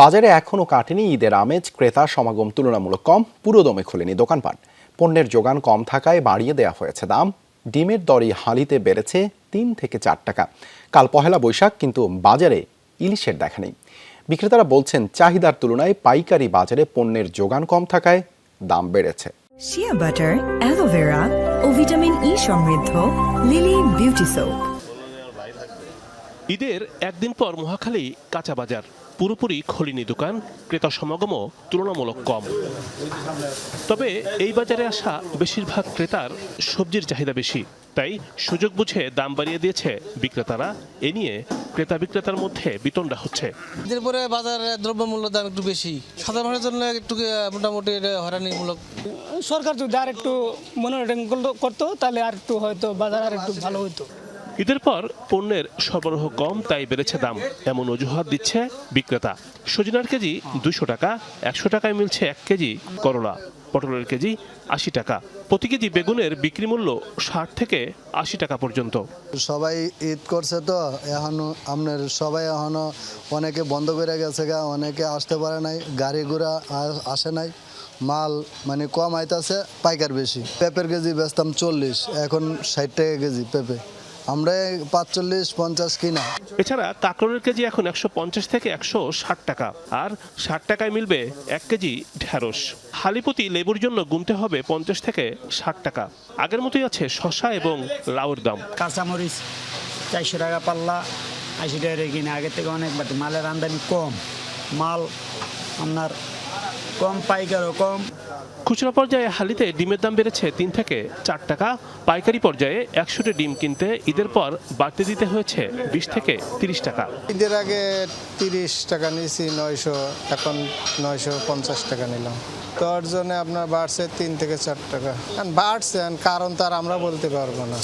বাজারে এখনও কাটেনি ঈদের আমেজ। ক্রেতা সমাগম তুলনামূলক কম পুরোদমে খোলেনি দোকানপাট। পণ্যের যোগান কম থাকায় বাড়িয়ে দেওয়া হয়েছে দাম। ডিমের দরই হালিতে বেড়েছে তিন থেকে চার টাকা। কাল পহেলা বৈশাখ কিন্তু বাজারে ইলিশের দেখা নেই। বিক্রেতারা বলছেন চাহিদার তুলনায় পাইকারি বাজারে পণ্যের যোগান কম থাকায় দাম বেড়েছে। শিয়া বাটার অ্যালোভেরা ও ভিটামিন ই সমৃদ্ধ লিলি বিউটি সোপ ঈদের একদিন পর মহাখালী কাঁচা বাজার। পুরোপুরি খলিনি দোকান ক্রেতা সমাগমও তুলনামূলক কম। তবে এই বাজারে আসা বেশিরভাগ ক্রেতার সবজির চাহিদা বেশি তাই সুযোগ বুঝে দাম বাড়িয়ে দিয়েছে বিক্রেতারা। এ নিয়ে ক্রেতা বিক্রেতার মধ্যে বিতণ্ডা হচ্ছে। ঈদের পরে বাজারে দ্রব্যমূল্য দাম একটু বেশি। সাধারণ মানুষের জন্য একটু মোটামুটি হয়রানিমূলক। সরকার যদি আর একটু মনোরঞ্জন করতো তাহলে আর একটু হয়তো বাজার আর একটু ভালো হতো ঈদের পর পণ্যের সরবরাহ কম, তাই বেড়েছে দাম। এমন অজুহাত দিচ্ছে বিক্রেতা। সজনার কেজি দুশো টাকা, একশো টাকায় মিলছে এক কেজি করলা। পটলের কেজি আশি টাকা। প্রতি কেজি বেগুনের বিক্রি মূল্য ষাট থেকে আশি টাকা পর্যন্ত। সবাই ঈদ করছে তো, এখনও আপনার সবাই এখনও অনেকে বন্ধ করে গেছে গা, অনেকে আসতে পারে নাই, গাড়ি ঘোড়া আসে নাই। মাল মানে কম আইতাছে, পাইকার বেশি। পেঁপের কেজি বেচতাম চল্লিশ, এখন ষাট টাকা কেজি পেঁপে। আমরা পাঁচচল্লিশ পঞ্চাশ কিনা। এছাড়া কাঁকড়ের কেজি এখন একশো পঞ্চাশ থেকে একশো ষাট টাকা। আর ষাট টাকায় মিলবে এক কেজি ঢ্যাঁড়স হালিপতি লেবুর জন্য গুনতে হবে পঞ্চাশ থেকে ষাট টাকা। আগের মতোই আছে শশা এবং লাউর দাম। কাঁচামরিচ চারশো টাকা পাল্লা আশি টাকা কিনে আগের থেকে অনেক বাড়তি। মালের আমদানি কম। মাল আপনার কম পাইকারও কম। খুচরা পর্যায়ে হালিতে ডিমের দাম বেড়েছে তিন থেকে চার টাকা, পাইকারি পর্যায়ে একশোটি ডিম কিনতে ঈদের পর বাড়তে দিতে হয়েছে বিশ থেকে তিরিশ টাকা। ঈদের আগে তিরিশ টাকা নিয়েছি, নয়শো, এখন নয়শো পঞ্চাশ টাকা নিলাম। তোর জন্য আপনার বাড়ছে তিন থেকে চার টাকা। বাড়ছে কারণ তার আমরা বলতে পারব না।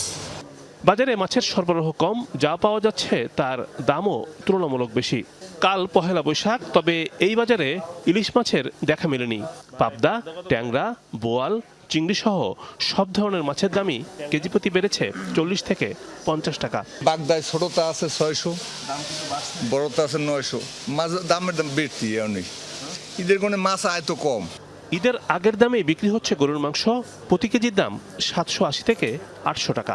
বাজারে মাছের সরবরাহ কম যা পাওয়া যাচ্ছে তার দামও তুলনামূলক বেশি। কাল পহেলা বৈশাখ তবে এই বাজারে ইলিশ মাছের দেখা মেলেনি। পাবদা ট্যাংরা বোয়াল চিংড়ি সহ সব ধরনের মাছের দামই কেজি প্রতি বেড়েছে চল্লিশ থেকে পঞ্চাশ টাকা। বাগদায় ছোটটা আছে ছয়শো বড়টা আছে নয়শো। মাছ দামের দাম বৃদ্ধি অনেক ঈদের কোনো মাছ আয় তো কম। ঈদের আগের দামে বিক্রি হচ্ছে গরুর মাংস প্রতি কেজির দাম সাতশো আশি থেকে আটশো টাকা।